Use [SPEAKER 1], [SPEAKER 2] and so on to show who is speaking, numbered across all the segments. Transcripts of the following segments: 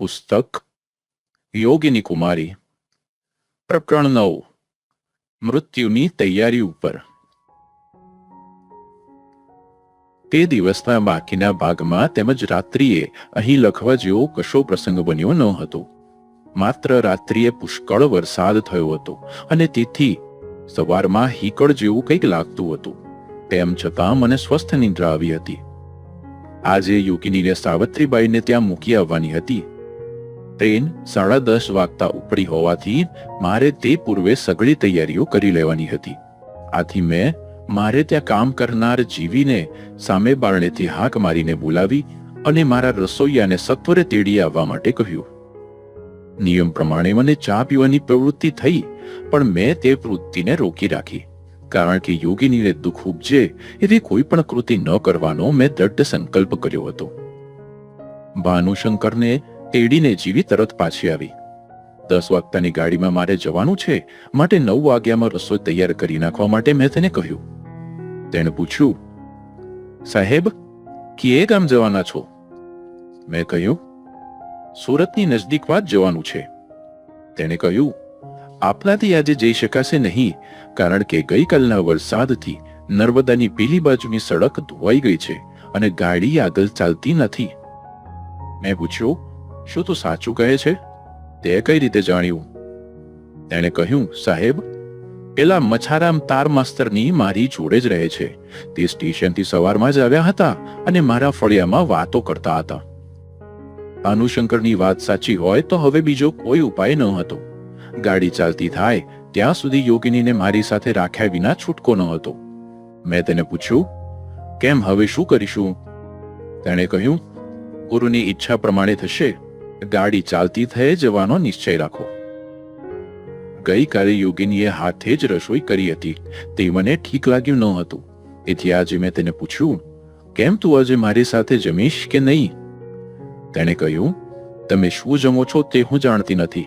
[SPEAKER 1] પુસ્તક, યોગિની કુમારી, પ્રકરણ નવ, મૃત્યુની તૈયારી ઉપર. તે દિવસના બાકીના ભાગમાં તેમજ રાત્રિએ અહીં લખવા જેવો કશો પ્રસંગ બન્યો ન હતો. માત્ર રાત્રિએ પુષ્કળ વરસાદ થયો હતો અને તેથી સવારમાં હીકળ જેવું કંઈક લાગતું હતું. તેમ છતાં મને સ્વસ્થ નિંદ્રા આવી હતી. આજે યોગિનીને સાવત્રીબાઈને ત્યાં મૂકી આવવાની હતી. ટ્રેન સાડા દસ વાગતા ઉપડી હોવાથી મારે તે પૂર્વે સઘળી તૈયારીઓ કરી લેવાની હતી. આથી મેં મારે ત્યાં કામ કરનાર જીવીને સામે બારણેથી હાક મારીને બોલાવી અને મારા રસોઈયાને સત્વરે તેડી આવવા માટે કહ્યું. નિયમ પ્રમાણે મને ચા પીવાની પ્રવૃત્તિ થઈ, પણ મેં તે વૃત્તિને રોકી રાખી. કારણ કે યોગીનીને દુઃખ ઉપજે એવી કોઈ પણ કૃતિ ન કરવાનો મેં દ્રઢ સંકલ્પ કર્યો હતો. ભાનુશંકરને તેડીને જીવી તરત પાછી આવી. દસ વાગતાની ગાડીમાં મારે જવાનું છે, માટે નવ વાગ્યામાં રસોઈ તૈયાર કરી નાખવા માટે મેં તેને કહ્યું. તેણે પૂછ્યું, સાહેબ, કીએ ગામ જવાના છો? મેં કહ્યું, સુરતની નજદીકમાં જ જવાનું છે. તેણે કહ્યું, આપનાથી આજે જઈ શકાશે નહીં, કારણ કે ગઈકાલના વરસાદથી નર્મદાની પેલી બાજુની સડક ધોવાઈ ગઈ છે અને ગાડી આગળ ચાલતી નથી. મેં પૂછ્યું શું તું સાચું કહે છે? તે કઈ રીતે જાણ્યું? તેણે કહ્યું, સાહેબ, પેલા મછારામ તાર માસ્તરની મારી જોડે જ રહે છે. તે સ્ટેશનથી સવારમાં જ આવ્યા હતા અને મારા ફળિયામાં વાતો કરતા હતા. ભાનુશંકરની વાત સાચી હોય તો હવે બીજો કોઈ ઉપાય ન હતો. ગાડી ચાલતી થાય, ત્યાં સુધી યોગિનીને મારી સાથે રાખ્યા વિના છૂટકો ન હતો. મેં તેને પૂછ્યું, કેમ, હવે શું કરીશું? તેણે કહ્યું, ગુરુની ઈચ્છા પ્રમાણે થશે. ગાડી ચાલતી થઈ જવાનો નિશ્ચય રાખો. ગઈકાલે યોગિનીએ હાથે જ રસોઈ કરી હતી. તે મને ઠીક લાગ્યું ન હતું. તેથી આજે મેં તેને પૂછ્યું, કેમ તું આજે મારી સાથે જમીશ કે નહીં? તેણે કહ્યું, તમે શું જમો છો તે હું જાણતી નથી.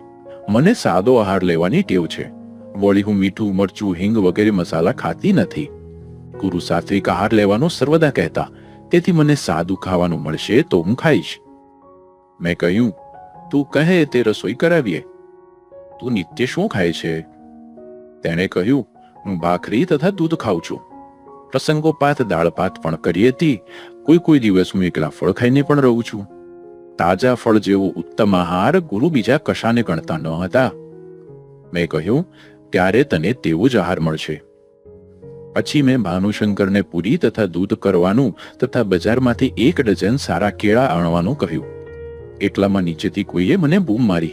[SPEAKER 1] મને સાદો આહાર લેવાની ટેવ છે. વળી હું મીઠું, મરચું, હિંગ વગેરે મસાલા ખાતી નથી. ગુરુ સાત્વિક આહાર લેવાનો સર્વદા કહેતા. તેથી મને સાદું ખાવાનું મળશે તો હું ખાઈશ. મેં કહ્યું તું કહે તે રસોઈ કરાવીએ. તું નિત્ય શું ખાય છે? તેણે કહ્યું, હું ભાખરી તથા દૂધ ખાઉં છું. પ્રસંગોપાત દાળપાત પણ કરી હતી કોઈ કોઈ દિવસ હું એકલા ફળ ખાઈને પણ રહું છું. તાજા ફળ જેવો ઉત્તમ આહાર ગુરુ બીજા કશાને ગણતા ન હતા. મેં કહ્યું, ત્યારે તને તેવો જ આહાર મળશે. પછી મેં ભાનુશંકરને પૂરી તથા દૂધ કરવાનું તથા બજારમાંથી એક ડઝન સારા કેળા આણવાનું કહ્યું. એટલામાં નીચેથી કોઈએ મને બૂમ મારી.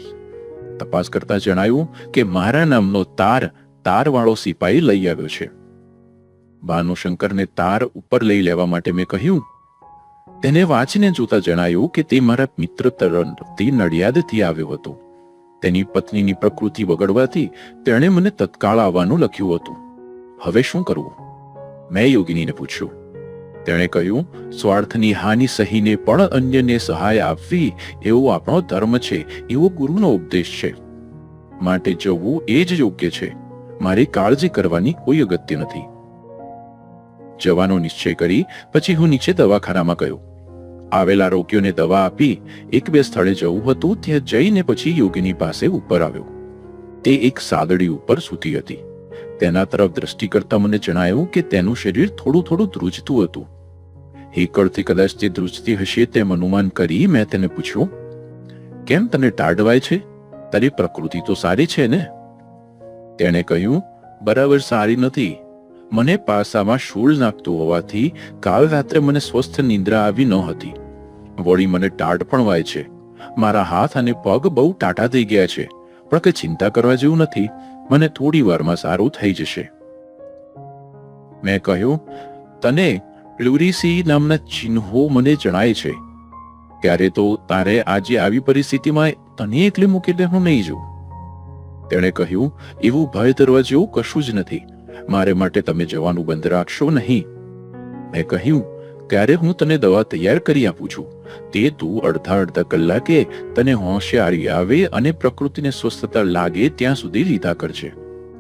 [SPEAKER 1] તપાસ કરતા જણાયું કે મારા નામનો તાર તારવાળો સિપાહી લઈ આવ્યો છે. ભાનુશંકરને તાર ઉપર લઈ લેવા માટે મેં કહ્યું. તેને વાંચીને જોતા જણાયું કે તે મારા મિત્ર તરફથી નડિયાદથી આવ્યો હતો. તેની પત્નીની પ્રકૃતિ બગડવાથી તેણે મને તત્કાળ આવવાનું લખ્યું હતું. હવે શું કરવું? મેં યોગિનીને પૂછ્યું. તેણે કહ્યું, સ્વાર્થની હાનિ સહીને પણ અન્યને સહાય આપવી એવો આપણો ધર્મ છે, એવો ગુરુનો ઉપદેશ છે. માટે જવું એ જ યોગ્ય છે. મારી કાળજી કરવાની કોઈ અગત્ય નથી. જવાનો નિશ્ચય કરી પછી હું નીચે દવાખાનામાં ગયો. આવેલા રોગીઓને દવા આપી એક બે સ્થળે જવું હતું, ત્યાં જઈને પછી યોગીની પાસે ઉપર આવ્યો. તે એક સાદડી ઉપર સૂતી હતી. તેના તરફ દ્રષ્ટિ કરતા મને જણાયું કે તેનું શરીર થોડું થોડું ધ્રુજતું હતું. હેકળથી કદાચ તે ધ્રુજતી હશે તેમ અનુમાન કરી મેં તેને પૂછ્યું, કેમ તને ટાળવાય છે? તારી પ્રકૃતિ તો સારી છે ને? તેણે કહ્યું, બરાબર સારી નથી. મને પાસામાં શૂળ નાખતું હોવાથી કાલ રાત્રે મને સ્વસ્થ નિંદ્રા આવી ન હતી. વળી મને ટાઢ પણ વાય છે. મારા હાથ અને પગ બહુ ટાટા થઈ ગયા છે. પણ કે ચિંતા કરવા જેવું નથી. મને થોડી વારમાં સારું થઈ જશે. મેં કહ્યું, તને પ્લુરિસી નામના ચિહ્નો મને જણાય છે. ત્યારે તો તારે આજે આવી પરિસ્થિતિમાં તને એકલી મૂકીને હું નહીં જોઉં તેણે કહ્યું, એવું ભય ધરવા જેવું કશું જ નથી. મારે માટે તમે જવાનું બંધ રાખશો નહીં. મેં કહ્યું ત્યારે હું તને દવા તૈયાર કરી આપું છું. તે તું અડધા અડધા કલાકે તને હોશિયારી આવે અને પ્રકૃતિને સ્વસ્થતા લાગે ત્યાં સુધી લીધા કરજે.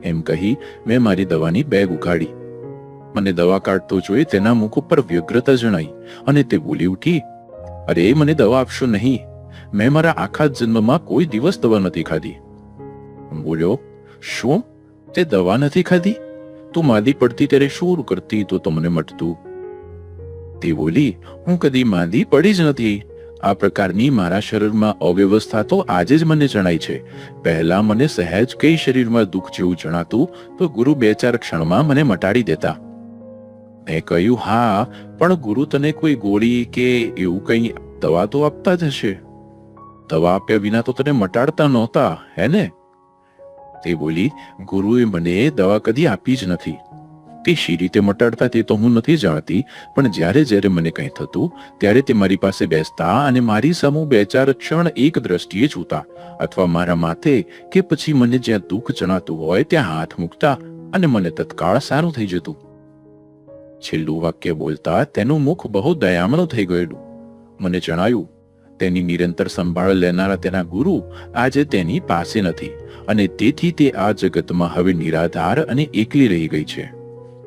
[SPEAKER 1] એમ કહી મેં મારી દવાની બેગ ઉઘાડી. મને દવા કાઢતો જોઈ તેના મુખ ઉપર વ્યગ્રતા જણાઈ અને તે બોલી ઉઠી, અરે, મને દવા આપશો નહીં. મેં મારા આખા જન્મમાં કોઈ દિવસ દવા નથી ખાધી. બોલ્યો, શું? તે દવા નથી ખાધી? તું માદી પડતી ત્યારે શું કરતી તો તમને મટતું? તે બોલી, હું કદી માંદી પડી જ નથી. આ પ્રકારની મારા શરીરમાં અવ્યવસ્થા તો આજે જ મને જણાય છે. પહેલા મને સહેજ કઈ શરીરમાં દુઃખ જેવું જણાતું તો ગુરુ બે ચાર ક્ષણમાં મને મટાડી દેતા. મેં કહ્યું, હા, પણ ગુરુ તને કોઈ ગોળી કે એવું કંઈ દવા તો આપતા જ હશે? દવા આપ્યા વિના તો તને મટાડતા નહોતા, હે ને? તે બોલી, ગુરુએ મને દવા કદી આપી જ નથી. તે શી રીતે મટાડતા તે તો હું નથી જાણતી, પણ જ્યારે જ્યારે મને કંઈ થતું, ત્યારે તે મારી પાસે બેસતા અને મારી સામું બે ચાર ક્ષણ એક દ્રષ્ટિએ જોતા અથવા મારા માથે કે પછી મને જ્યાં દુઃખ જણાતું હોય ત્યાં હાથ મૂકતા અને મને તત્કાળ સારું થઈ જતું. છેલ્લું વાક્ય બોલતા તેનું મુખ બહુ દયામણું થઈ ગયેલું. મને જણાયું, તેની નિરંતર સંભાળ લેનારા તેના ગુરુ આજે તેની પાસે નથી, અને તેથી તે આ જગતમાં હવે નિરાધાર અને એકલી રહી ગઈ છે.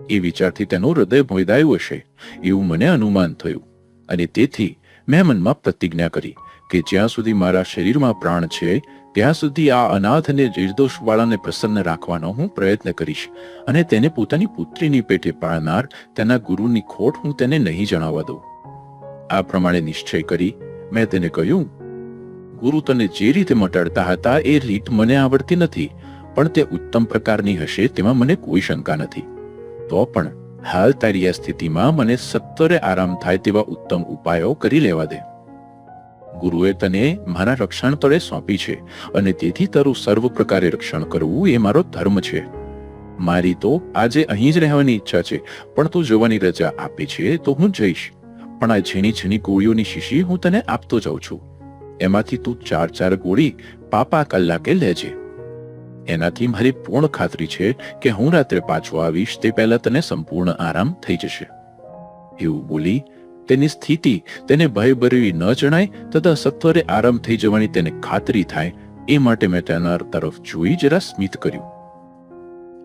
[SPEAKER 1] એ વિચારથી તેનું હૃદય ભોયદાયું હશે. એવું મને અનુમાન થયું. અને તેથી મેં મનમાં પ્રતિજ્ઞા કરી કે જ્યાં સુધી મારા શરીરમાં પ્રાણ છે, ત્યાં સુધી આ અનાથ અને નિર્દોષ બાળાને પ્રસન્ન રાખવાનો હું પ્રયત્ન કરીશ અને તેને પોતાની પુત્રીની પેટે પાળનાર તેના ગુરુની ખોટ હું તેને નહીં જણાવવા દઉં. આ પ્રમાણે નિશ્ચય કરી મેં તેને કહ્યું, ગુરુ તને જે રીતે મટાડતા હતા એ રીત મને આવડતી નથી, પણ તે ઉત્તમ પ્રકારની હશે તેમાં મને કોઈ શંકા નથી. તો પણ હાલ તારી આ સ્થિતિમાં મને સત્વરે આરામ થાય તેવા ઉત્તમ ઉપાયો કરી લેવા દે. ગુરુએ તને મારા રક્ષણ તળે સોંપી છે અને તેથી તારું સર્વ પ્રકારે રક્ષણ કરવું એ મારો ધર્મ છે. મારી તો આજે અહીં જ રહેવાની ઈચ્છા છે, પણ તું જવાની રજા આપે છે તો હું જઈશ. પણ આ ઝીણી ઝીણી ગોળીઓની શીશી હું તને આપતો જાઉં છું. એમાંથી તું ચાર ચાર ગોળી પાપા કલાકે લેજે. એનાથી મારી પૂર્ણ ખાતરી છે કે હું રાત્રે પાછો આવીશ તે પહેલા તને સંપૂર્ણ આરામ થઈ જશે. એવું બોલી, તેની સ્થિતિ તેને ભયભરવી ન જણાય, તથા સત્વરે આરામ થઈ જવાની તેને ખાતરી થાય, એ માટે મેં તેના તરફ જોઈ જરા સ્મિત કર્યું.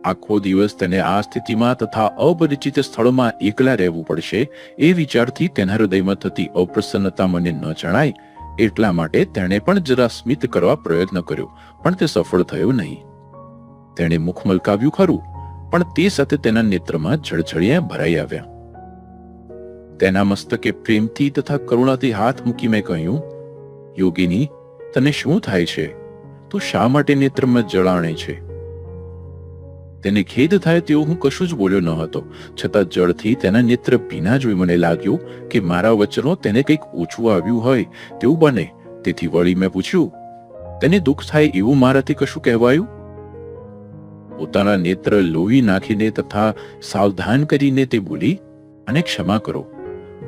[SPEAKER 1] આખો દિવસ તેને આ સ્થિતિમાં તથા અપરિચિત સ્થળોમાં એકલા રહેવું પડશે, એ વિચારથી તેના હૃદયમાં થતી અપ્રસન્નતા મને ન જણાય, એટલા માટે તેણે પણ જરા સ્મિત કરવા પ્રયત્ન કર્યો, પણ તે સફળ થયો નહીં. તેણે મુખ મલકાવ્યું ખરું, પણ તે સાથે તેના નેત્રમાં જળજળિયા ભરાઈ આવ્યા. તેના મસ્તકે પ્રેમથી તથા કરુણાથી હાથ મૂકી મેં કહ્યું, યોગીની, તને શું થાય છે? તું શા માટે નેત્રમાં જળાણે છે? તેને ખેદ થાય તેવો હું કશું જ બોલ્યો ન હતો, છતાં જળથી તેના નેત્ર ભીના જોઈ મને લાગ્યું કે મારા વચનો તેને કંઈક ઓછું આવ્યું હોય, તેવું બને. તેથી વળી મેં પૂછ્યું, તેને દુઃખ થાય એવું મારાથી કશું કહેવાયું? પોતાના નેત્ર લોહી નાખીને તથા સાવધાન કરીને તે બોલી, અને ક્ષમા કરો.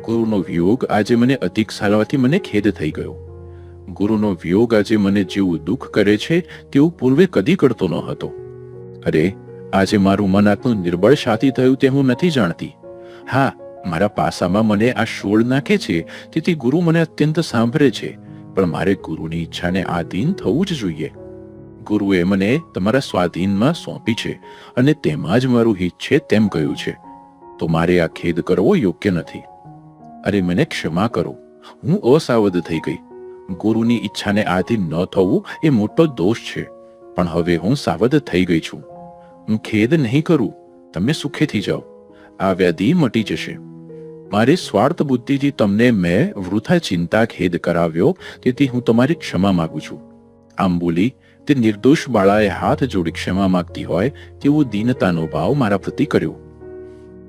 [SPEAKER 1] ગુરુનો વિયોગ આજે મને અધિક સાલવાથી મને ખેદ થઈ ગયો. ગુરુનો વિયોગ આજે મને જેવું દુઃખ કરે છે, તેવું પૂર્વે કદી કરતો ન હતો. અરે, આજે મારું મન આટલું નિર્બળ શાતી થયું તે હું નથી જાણતી. હા, મારા પાસામાં મને આ શોળ નાખે છે, તેથી ગુરુ મને અત્યંત સાંભળે છે, પણ મારે ગુરુની ઈચ્છાને આધીન થવું જ જોઈએ. ગુરુએ મને તમારા સ્વાધીનમાં સોંપી છે અને તેમાં જ મારું હિત છે તેમ કહ્યું છે. તો મારે આ ખેદ કરવો યોગ્ય નથી. અરે મને ક્ષમા કરો. હું અસાવધ થઈ ગઈ. ગુરુની ઈચ્છાને આધીન ન થવું એ મોટો દોષ છે. પણ હવે હું સાવધ થઈ ગઈ છું. હું ખેદ નહીં કરું. તમે સુખેથી જાઓ. આ વ્યાધિ મટી જશે. મારી સ્વાર્થ બુદ્ધિથી તમને મેં વૃથા ચિંતા ખેદ કરાવ્યો તેથી હું તમારી ક્ષમા માગું છું. આમ બોલી તે નિર્દોષ બાળાએ હાથ જોડી ક્ષમા માંગતી હોય તેવો દીનતાનો ભાવ મારા પ્રતિ કર્યો.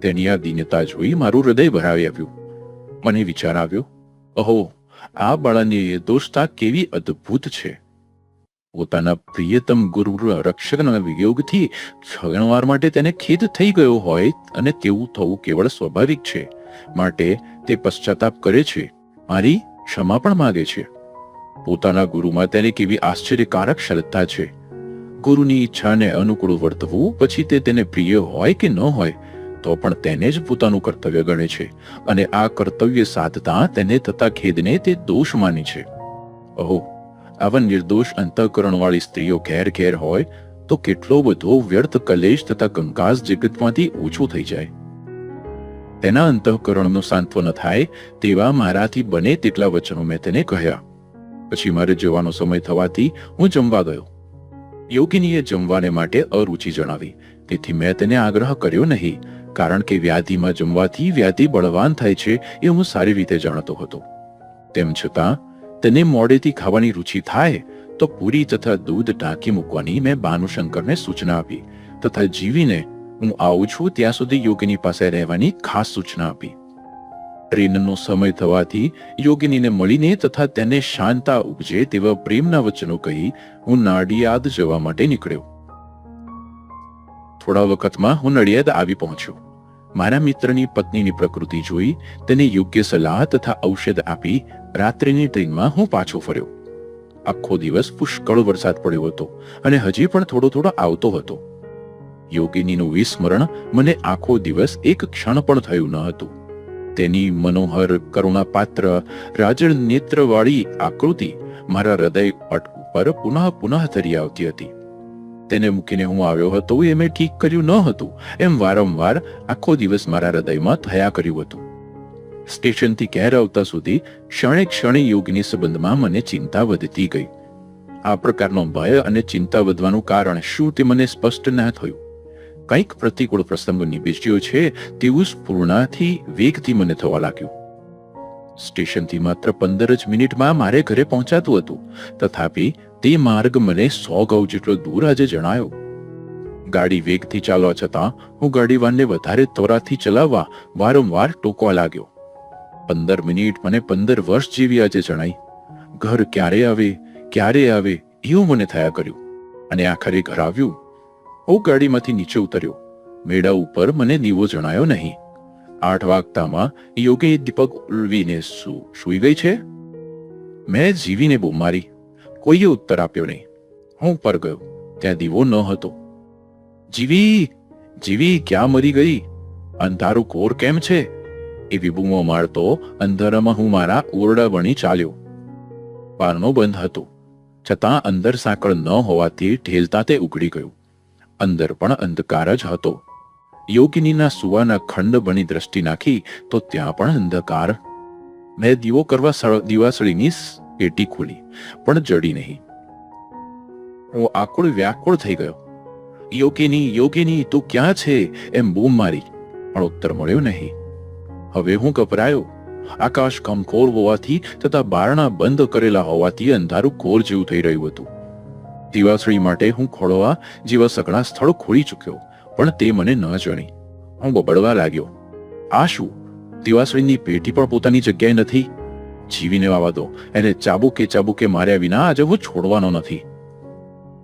[SPEAKER 1] તેની આ દીનતા જોઈ મારું હૃદય ભરાવી આવ્યું. મને વિચાર આવ્યો, અહો, આ બાળાની નિર્દોષતા કેવી અદ્ભુત છે. પોતાના પ્રિયતમ ગુરુ રક્ષકના વિયોગથી ક્ષણવાર માટે તેને ખેદ થઈ ગયો હોય અને તેવું થવું કેવળ સ્વાભાવિક છે. માટે તે પશ્ચાતાપ કરે છે. મારી ક્ષમા પણ માગે છે. પોતાના ગુરુમાં તેને કેવી આશ્ચર્યકારક શ્રદ્ધા છે. ગુરુની ઈચ્છાને અનુકૂળ વર્તવું પછી તે તેને પ્રિય હોય કે ન હોય, તો પણ તેને જ પોતાનું કર્તવ્ય ગણે છે અને આ કર્તવ્ય સાધતા તેને થતા ખેદને તે દોષ માની છે. ઓહો, આવા નિર્દોષ અંતઃકરણવાળી સ્ત્રીઓ ઘેર ઘેર હોય, તો કેટલો બધો વ્યર્થ કલેશ તથા કંકાસ જગતમાંથી ઓછું થઈ જાય. તેના અંતઃકરણનું સાંત્વન થાય તેવા મારાથી બને તેટલા વચનો મેં તેને કહ્યા. પછી મારે જવાનો સમય થવાથી હું જમવા ગયો. યોગિનીએ જમવાને માટે અરુચિ જણાવી. તેથી મેં તેને આગ્રહ કર્યો નહીં, કારણ કે વ્યાધિમાં જમવાથી વ્યાધિ બળવાન થાય છે એ હું સારી રીતે જાણતો હતો. તેમ છતાં, તેને મોડેથી ખાવાની રુચિ થાય, તો પૂરી તથા દૂધ ઢાંકી મૂકવાની મેં ભાનુશંકરને સૂચના આપી, તથા જીવીને હું આવું છું ત્યાં સુધી યોગીની પાસે રહેવાની ખાસ સૂચના આપી. ટ્રેનનો સમય થવાથી યોગિનીને મળીને તથા તેને શાંતા ઉપજે તેવા પ્રેમના વચનો કહી હું નાડિયાદ જવા માટે નીકળ્યો. થોડા વખતમાં હું નડિયાદ આવી પહોંચ્યો. મારા મિત્રની પત્નીની પ્રકૃતિ જોઈ તેને યોગ્ય સલાહ તથા ઔષધ આપી રાત્રિની ટ્રેનમાં હું પાછો ફર્યો. આખો દિવસ પુષ્કળ વરસાદ પડ્યો હતો અને હજી પણ થોડો થોડો આવતો હતો. યોગિનીનું વિસ્મરણ મને આખો દિવસ એક ક્ષણ પણ થયું ન હતું. તેની મનોહર કરુણાપાત્ર રાજળ નેત્રવાળી આકૃતિ મારા હૃદય પટ ઉપર પુનઃ પુનઃ ધરી આવતી હતી. તેને મૂકીને હું આવ્યો હતો એ મેં ઠીક કર્યું ન હતું. એમ વારંવાર આખો દિવસ મારા હૃદયમાં થયા કર્યું હતું. સ્ટેશનથી ઘેર આવતા સુધી ક્ષણે ક્ષણે યોગની સંબંધમાં મને ચિંતા વધતી ગઈ. આ પ્રકારનો ભય અને ચિંતા વધવાનું કારણ શું તે મને સ્પષ્ટ ના થયું. કંઈક પ્રતિકૂળ પ્રસંગ નિભેચ્યો છે તેવું સ્ફૂર્ણાથી વેગથી મને થવા લાગ્યું. સ્ટેશનથી માત્ર પંદર જ મિનિટમાં મારે ઘરે પહોંચાતું હતું. તથાપી તે માર્ગ મને સો ગૌ જેટલો દૂર આજે જણાયો. ગાડી વેગથી ચાલવા છતાં હું ગાડીવાનને વધારે ત્વરાથી ચલાવવા વારંવાર ટોકવા લાગ્યો. પંદર મિનિટ મને પંદર વર્ષ જેવી આજે જણાઈ. ઘર ક્યારે આવે ક્યારે આવે એવું મને થયા કર્યું. અને આખરે ઘર આવ્યું. હું ગાડીમાંથી નીચે ઉતર્યો. મેળા ઉપર મને દીવો જણાયો નહીં. આઠ વાગતામાં યોગે દીપક ઉલવીને શું સૂઈ ગઈ છે? મેં જીવીને બૂમ મારી. કોઈએ ઉત્તર આપ્યો નહીં. હું ઉપર ગયો. ત્યાં દીવો ન હતો. જીવી જીવી, ક્યાં મરી ગઈ? અંધારું કોર કેમ છે? એવી બૂમો મારતો અંધારામાં હું મારા ઓરડા વણી ચાલ્યો. પારનો બંધ હતો. છતાં અંદર સાંકળ ન હોવાથી ઠેલતા તે ઉઘડી ગયું. અંદર પણ અંધકાર જ હતો. યોગિનીના સુવાના ખંડ બની દ્રષ્ટિ નાખી તો ત્યાં પણ અંધકાર. મેં દીવો કરવા દીવાસળીની પેટી ખોલી, પણ જડી નહીં. હું આકુળ વ્યાકુળ થઈ ગયો. યોગિની યોગિની, તું ક્યાં છે? એમ બૂમ મારી, પણ ઉત્તર મળ્યો નહીં. હવે હું ગભરાયો. આકાશ કમકોર હોવાથી તથા બારણા બંધ કરેલા હોવાથી અંધારું કોર જેવું થઈ રહ્યું હતું. દિવાસળી માટે હું ખોળવા જેવા સઘળા સ્થળો ખોળી ચૂક્યો, પણ તે મને ન જણી. હું બબડવા લાગ્યો. આ શું? દિવાસળીની પેટી પણ પોતાની જગ્યાએ નથી? જીવીને વાવા દો, એને ચાબુકે ચાબુકે માર્યા વિના આજે હું છોડવાનો નથી.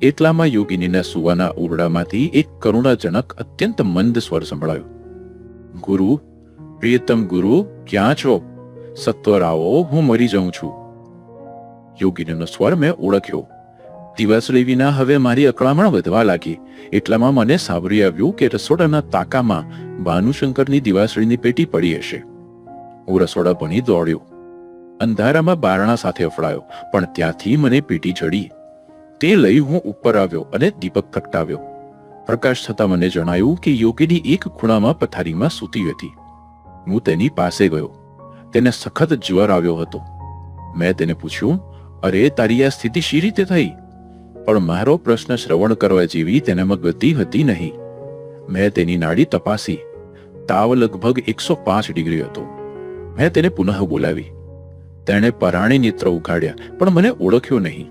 [SPEAKER 1] એટલામાં યોગિનીના સુવાના ઓરડામાંથી એક કરુણાજનક, અત્યંત મંદ સ્વર સંભળાયો. ગુરુ, પ્રિયતમ ગુરુ, ક્યાં છો? સત્વર આવો હું મરી જાઉં છું. યોગિનીનો સ્વર મેં ઓળખ્યો. દિવાસળી વિના હવે મારી અકળામણ વધવા લાગી. એટલામાં મને સાંભળી આવ્યું કે રસોડાના તાકામાં ભાનુશંકરની દિવાસળીની પેટી પડી હશે. હું રસોડા ભણી દોડ્યો. અંધારામાં બારણા સાથે અફડાયો, પણ ત્યાંથી મને પેટી ચડી. તે લઈ હું ઉપર આવ્યો અને દીપક પ્રગટાવ્યો. પ્રકાશ થતા મને જણાયું કે યોગીની એક ખૂણામાં પથારીમાં સૂતી હતી. હું તેની પાસે ગયો. તેને સખત જ્વર આવ્યો હતો. મેં તેને પૂછ્યું, અરે, તારી આ સ્થિતિ શી રીતે થઈ? પણ મારો પ્રશ્ન શ્રવણ કરવા જેવી તેનામાં ગતિ હતી નહીં. મેં તેની નાડી તપાસી. તાવ લગભગ એકસો પાંચ ડિગ્રી હતો. મેં તેને પુનઃ બોલાવી. તેણે પરાણી નેત્ર ઉઘાડ્યા, પણ મને ઓળખ્યો નહીં.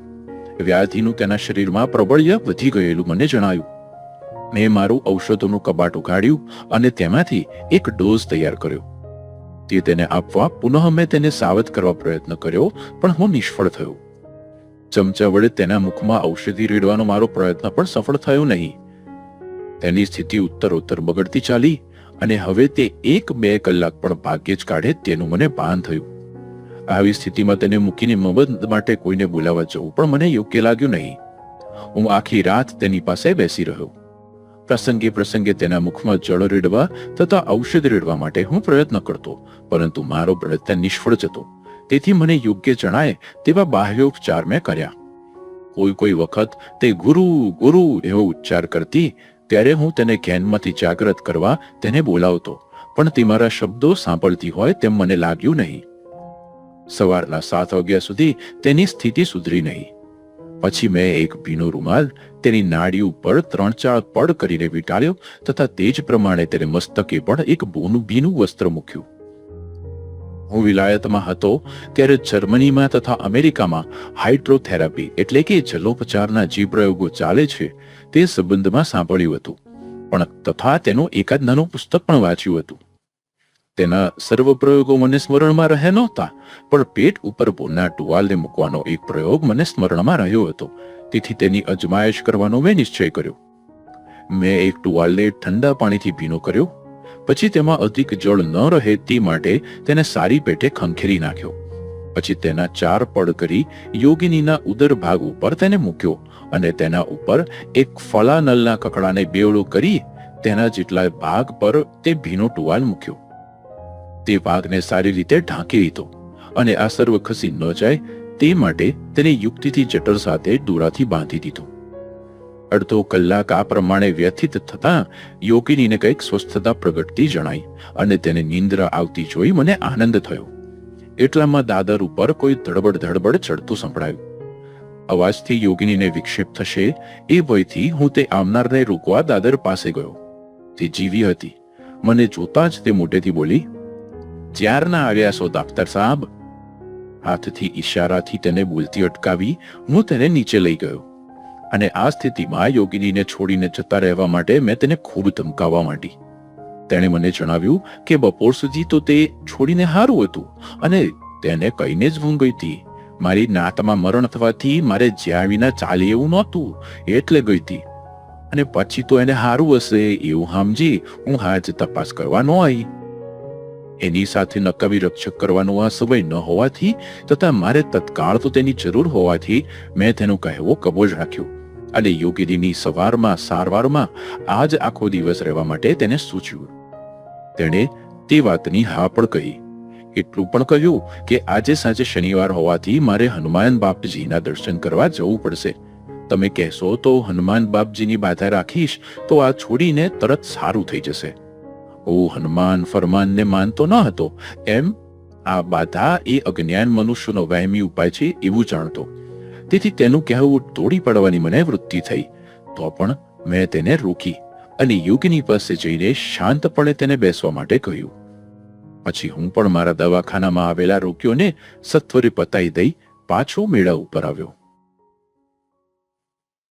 [SPEAKER 1] વ્યાધિનું તેના શરીરમાં પ્રબળ્ય વધી ગયેલું મને જણાયું. મેં મારું ઔષધોનું કબાટ ઉઘાડ્યું અને તેમાંથી એક ડોઝ તૈયાર કર્યો. તે તેને આપવા પુનઃ મેં તેને સાવધ કરવા પ્રયત્ન કર્યો, પણ હું નિષ્ફળ થયો. ચમચા વડે તેના મુખમાં ઔષધિ રેડવાનો મારો પ્રયત્ન પણ સફળ થયો નહીં. તેની સ્થિતિ ઉત્તરોત્તર બગડતી ચાલી અને હવે તે એક બે કલાક પણ ભાગ્યે જ કાઢે તેનું મને ભાન થયું. આવી સ્થિતિમાં તેને મૂકીને મદદ માટે કોઈને બોલાવવા જવું પણ મને યોગ્ય લાગ્યું નહીં. હું આખી રાત તેની પાસે બેસી રહ્યો. પ્રસંગે પ્રસંગે તેના મુખમાં જળ રેડવા તથા ઔષધ રેડવા માટે હું પ્રયત્ન કરતો, પરંતુ મારો પ્રયત્ન નિષ્ફળ જતો. તેથી મને યોગ્ય જણાય તેવા બાહ્યોપચાર મેં કર્યા. કોઈ કોઈ વખત તે ગુરુ ગુરુ એવો ઉચ્ચાર કરતી, ત્યારે હું તેને ઘેનમાંથી જાગૃત કરવા તેને બોલાવતો, પણ તે મારા શબ્દો સાંભળતી હોય તેમ મને લાગ્યું નહીં. સવારના સાત વાગ્યા સુધી તેની સ્થિતિ સુધરી નહીં. પછી મેં એક ભીનો રૂમાલ તેની નાડી ઉપર ત્રણ ચાર પડ કરીને વીંટાળ્યો તથા તે જ પ્રમાણે તેને મસ્તકે પણ એક ભૂનું ભીનું વસ્ત્ર મૂક્યું. હું વિલાયતમાં હતો ત્યારે જર્મનીમાં તથા અમેરિકામાં હાઇડ્રોથેરાપી એટલે કે જલોપચારના જે પ્રયોગો ચાલે છે તે સંબંધમાં સાંભળ્યું હતું. પણ તથા તેનું એકાદ નાનું પુસ્તક પણ વાંચ્યું હતું. તેના સર્વ પ્રયોગો મને સ્મરણમાં રહે નહોતા, પણ પેટ ઉપર બોના ટુવાલને મૂકવાનો એક પ્રયોગ મને સ્મરણમાં રહ્યો હતો. તેથી તેની અજમાયશ કરવાનો મેં નિશ્ચય કર્યો. મેં એક ટુવાલને ઠંડા પાણીથી ભીનો કર્યો પછી તેમાં અધિક જળ ન રહે તે માટે તેને સારી પેટે ખંખેરી નાખ્યો. પછી તેના ચાર પડ કરી યોગિનીના ઉદર ભાગ ઉપર તેને મૂક્યો અને તેના ઉપર એક ફલાનલના કકડાને બેવડો કરી તેના જેટલા ભાગ પર તે ભીનો ટુવાલ મૂક્યો. તે ભાગને સારી રીતે ઢાંકી લીધો અને આ સર્વ ખસી ન જાય તે માટે તેને યુક્તિથી જટર સાથે દોરાથી બાંધી દીધો. અડધો કલાક આ પ્રમાણે વ્યથિત થતા યોગિનીને કંઈક સ્વસ્થતા પ્રગટતી જણાઈ અને તેને નિંદ્રા આવતી જોઈ મને આનંદ થયો. એટલામાં દાદર ઉપર કોઈ ધડબડ ધડબડ ચડતું સંભળાયું. અવાજથી યોગિનીને વિક્ષેપ થશે એ ભયથી હું તે આવનારને રોકવા દાદર પાસે ગયો. તે જીવી હતી. મને જોતા જ તે મોટેથી બોલી, જ્યારના આવ્યા છો દાફતર સાહેબ હાથથી ઈશારાથી તેને બોલતી અટકાવી હું તેને નીચે લઈ ગયો. અને આ સ્થિતિમાં યોગિનીને છોડીને જતા રહેવા માટે મેં તેને ખૂબ ધમકાવવા માંડી. તેણે મને જણાવ્યું કે બપોર સુધી તો તે છોડીને હારું હતું અને તેને કહીને જ ઊંઘ ગઈ હતી. મારી નાતમાં મરણ થવાથી મારે જ્યાં વિના ચાલે એવું નહોતું, એટલે ગઈ હતી. અને પછી તો એને હારું હશે એવું સમજી હું હાજ તપાસ કરવા ન આવી. એની સાથે નકામી રક્ષક કરવાનો આ સમય ન હોવાથી તથા મારે તત્કાળ તો તેની જરૂર હોવાથી મેં તેનો કહેવો કબોજ રાખ્યો. અને યોગિનીની સવારમાં, સારવારમાં આજ આખો દિવસ રહેવા માટે તેને સૂચ્યું. તેણે તે વાતની હા પણ કહી. એટલું પણ કહ્યું કે આજે સાંજે શનિવાર હોવાથી મારે હનુમાન બાપજીના દર્શન કરવા જવું પડશે. તમે કહેશો તો હનુમાન બાપજીની બાધા રાખીશ તો આ છોડીને તરત સારું થઈ જશે. હું હનુમાન, ફરમાનને માનતો ન હતો. એમ આ બાધા એ અજ્ઞાન મનુષ્યનો વહેમી ઉપાય છે એવું જાણતો. તેથી તેનું કહેવું તોડી પાડવાની મને વૃત્તિ થઈ. તો પણ મેં તેને રોકી અને યોગીની પાસે જઈને શાંતપણે તેને બેસવા માટે કહ્યું. પછી હું પણ મારા દવાખાનામાં આવેલા રોગીઓને સત્વરે પતાઈ દઈ પાછો મેળા ઉપર આવ્યો.